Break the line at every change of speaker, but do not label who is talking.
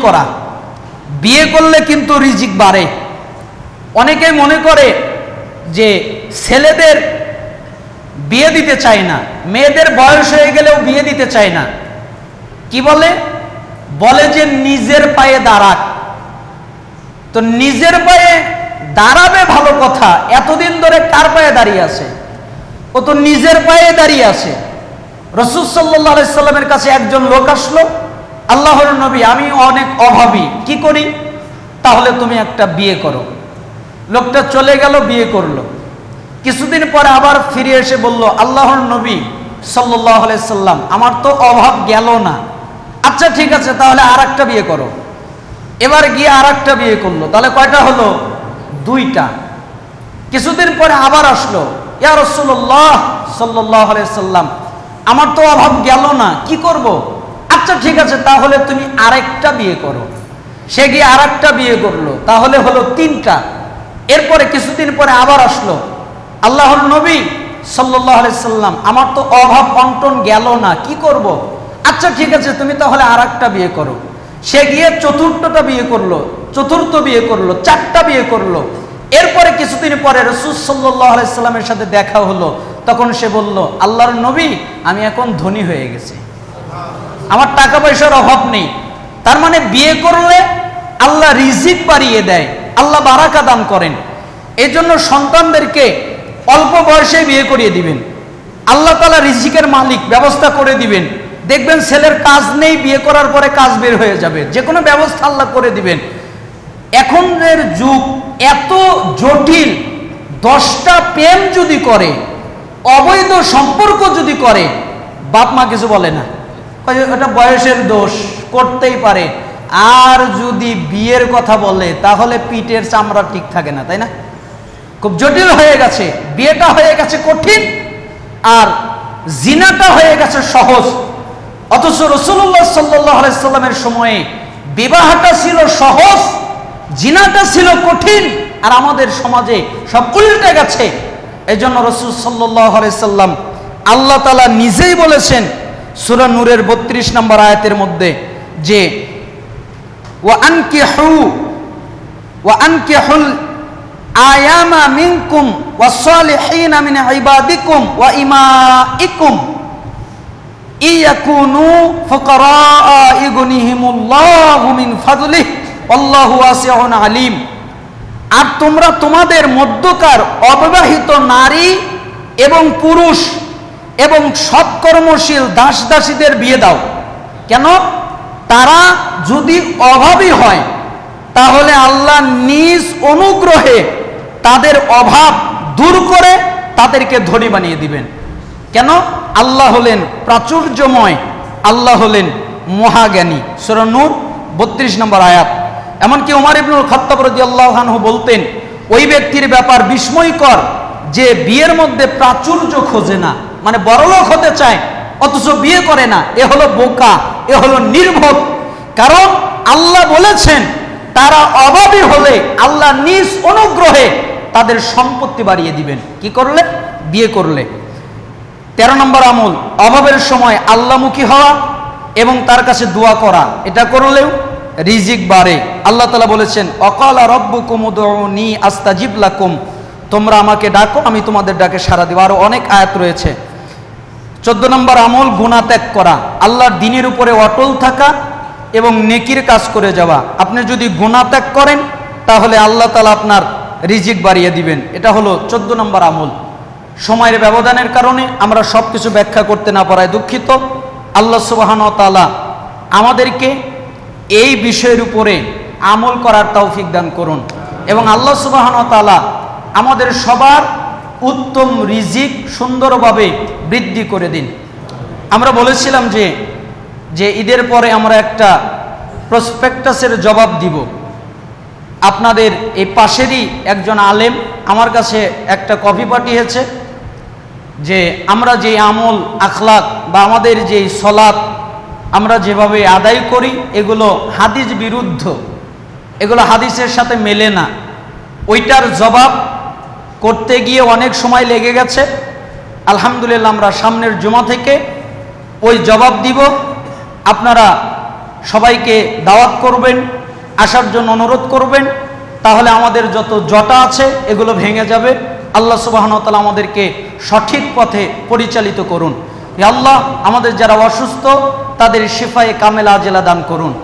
করা। বিয়ে করলে কিন্তু রিজিক বাড়ে। অনেকেই মনে করে যে ছেলেদের বিয়ে দিতে চায় না, মেয়েদের বয়স হয়ে গেলেও বিয়ে দিতে চায় না। কি বলে? বলে যে নিজের পায়ে দাঁড়াক। তো নিজের পায়ে দাঁড়াবে ভালো কথা, এতদিন ধরে কার পায়ে দাঁড়িয়ে আছে? ও তো নিজের পায়ে দাঁড়িয়ে আছে। রসুল সাল্লাহ সাল্লামের কাছে একজন লোক আসলো আল্লাহর নবী, আমি অনেক অভাবী। কি করি? তাহলে তুমি একটা বিয়ে করো। লোকটা চলে গেল, বিয়ে করল। কিছুদিন পরে আবার ফিরে এসে বলল, আল্লাহর নবী সাল্লাহ সাল্লাম, আমার তো অভাব গেল না। আচ্ছা ঠিক আছে, তাহলে আর একটা বিয়ে করো। এবার গিয়ে আর একটা বিয়ে করল। তাহলে কয়টা হলো? দুইটা। কিছুদিন পরে আবার আসলো, ইয়া রসুল্লাহ সাল্লাহ সাল্লাম, আমার তো অভাব গেল না, কি করব? আচ্ছা ঠিক আছে, তাহলে তুমি আরেকটা বিয়ে করো। সে গিয়ে আরেকটা বিয়ে করল। তাহলে হলো তিনটা। এরপরে কিছুদিন পরে আবার আসলো। আল্লাহর নবী সাল্লাহ সাল্লাম, আমার তো অভাব অন্টন গেল না, কি করব? আচ্ছা ঠিক আছে, তুমি তাহলে আর একটা বিয়ে করো। সে গিয়ে চতুর্থটা বিয়ে করল, চতুর্থ বিয়ে করল, চারটা বিয়ে করল। এরপরে কিছুদিন পরে রসুল সাল্লাহ সাল্লামের সাথে দেখা হলো। তখন সে বলল, আল্লাহর নবী, আমি এখন ধনী হয়ে গেছি। আমার টাকা পয়সার অভাব নেই। তার মানে বিয়ে করলে আল্লাহ রিজিক বাড়িয়ে দেয়, আল্লাহ বারাকা দান করেন। এই জন্য সন্তানদেরকে অল্প বয়সে বিয়ে করিয়ে দিবেন। আল্লাহ তালা রিজিকের মালিক, ব্যবস্থা করে দিবেন। দেখবেন ছেলের কাজ নেই, বিয়ে করার পরে কাজ বের হয়ে যাবে। যে কোনো ব্যবস্থা আল্লাহ করে দিবেন। এখনের যুগ এত জটিল, দশটা প্রেম যদি করে, অবৈধ সম্পর্ক যদি করে, বাপ মা কিছু বলে না। ওটা বয়সের দোষ, করতেই পারে। আর যদি বিয়ের কথা বলে, তাহলে পিঠের চামড়া ঠিক থাকে না, তাই না? খুব জটিল হয়ে গেছে। বিয়েটা হয়ে গেছে কঠিন, আর জিনাটা হয়ে গেছে সহজ। অথচ রসুল্লাহ সাল্লাহ সাল্লামের সময়ে বিবাহটা ছিল সহজ, জিনাটা ছিল কঠিন, আর আমাদের সমাজে সব উল্টে গেছে। এই জন্য রসুল সাল্লাহ আল্লাহ তালা নিজেই বলেছেন সুরা নূরের বত্রিশ নম্বর আয়াতের মধ্যে যে ও আনকে হু ও আনকে হুল আয়ামা মিনকুম ওয়াসালিহিনা মিন ইবাদিকুম ওয়া ইমাইকুম ইয়াকুনু ফুকারা ইগনিহিমুল্লাহু মিন ফাদলিহ আল্লাহু ওয়াসিউন আলিম। আর তোমরা তোমাদের মধ্যকার অবিবাহিত নারী এবং পুরুষ এবং সৎকর্মশীল দাস দাসীদের বিয়ে দাও। কেন? তারা যদি অভাবী হয়, তাহলে আল্লাহ নিজ অনুগ্রহে তাদের অভাব দূর করে তাদেরকে ধনী বানিয়ে দিবেন। কেন? আল্লাহ হলেন প্রাচুর্যময়, আল্লাহ হলেন মহাজ্ঞানী। সুরনুর বত্রিশ নম্বর আয়াত। এমনকি উমার ইবনুল খত্তাব রদি আল্লাহানহু বলতেন, ওই ব্যক্তির ব্যাপার বিস্ময়কর যে বিয়ের মধ্যে প্রাচুর্য খোঁজে না মানে বড়লোক হতে চায়, অথচ বিয়ে করে না, এ হলো বোকা, এ হলো নির্ভোগ কারণ আল্লাহ বলেছেন, তারা অভাবী হলে আল্লাহ নিজ অনুগ্রহে তাদের সম্পত্তি বাড়িয়ে দিবেন। কি করলে? বিয়ে করলে। তেরো নম্বর আমল, অভাবের সময় আল্লাহমুখী হওয়া এবং তার কাছে দোয়া করা। এটা করলেও রিজিক বাড়ে। আল্লাহ তালা বলেছেন, অকালা রব্বু কুমুদি আস্তাজিব লাকুম। তোমরা আমাকে ডাকো, আমি তোমাদের ডাকে সারা দেবো। আরও অনেক আয়াত রয়েছে। চোদ্দ নম্বর আমল গুণা ত্যাগ করা। আল্লাহর দিনের উপরে অটল থাকা এবং নেকির কাজ করে যাওয়া। আপনি যদি গুণা ত্যাগ করেন, তাহলে আল্লাহ তালা আপনার রিজিক বাড়িয়ে দিবেন। এটা হলো চোদ্দ নম্বর আমল। সময়ের ব্যবধানের কারণে আমরা সব কিছু ব্যাখ্যা করতে না পারায় দুঃখিত। আল্লাহ সুবাহান তালা আমাদেরকে এই বিষয়ের উপরে আমল করার তৌফিক দান করুন। এবং আল্লাহ সুবাহান তালা আমাদের সবার উত্তম রিজিক সুন্দরভাবে বৃদ্ধি করে দিন। আমরা বলেছিলাম যে যে ঈদের পরে আমরা একটা প্রসপেক্টাসের জবাব দিব। আপনাদের এই পাশেরই একজন আলেম আমার কাছে একটা কপি পাঠিয়েছে যে, আমরা যে আমল, আখলাক বা আমাদের যেই সলাৎ আমরা যেভাবে আদায় করি, এগুলো হাদিস বিরুদ্ধ। এগুলো হাদিসের সাথে মেলে না। ওইটার জবাব করতে গিয়ে অনেক সময় লেগে গেছে। আলহামদুলিল্লাহ আমরা সামনের জমা থেকে ওই জবাব দিব। আপনারা সবাইকে দাওয়াত করবেন, আসার জন্য অনুরোধ করবেন। তাহলে আমাদের যত জটা আছে, এগুলো ভেঙে যাবে। আল্লাহ সুবাহনতালা আমাদেরকে সঠিক পথে পরিচালিত করুন। আল্লাহ, আমাদের যারা অসুস্থ, তাদের শিফায়ে কামেলা আজেলা দান করুন।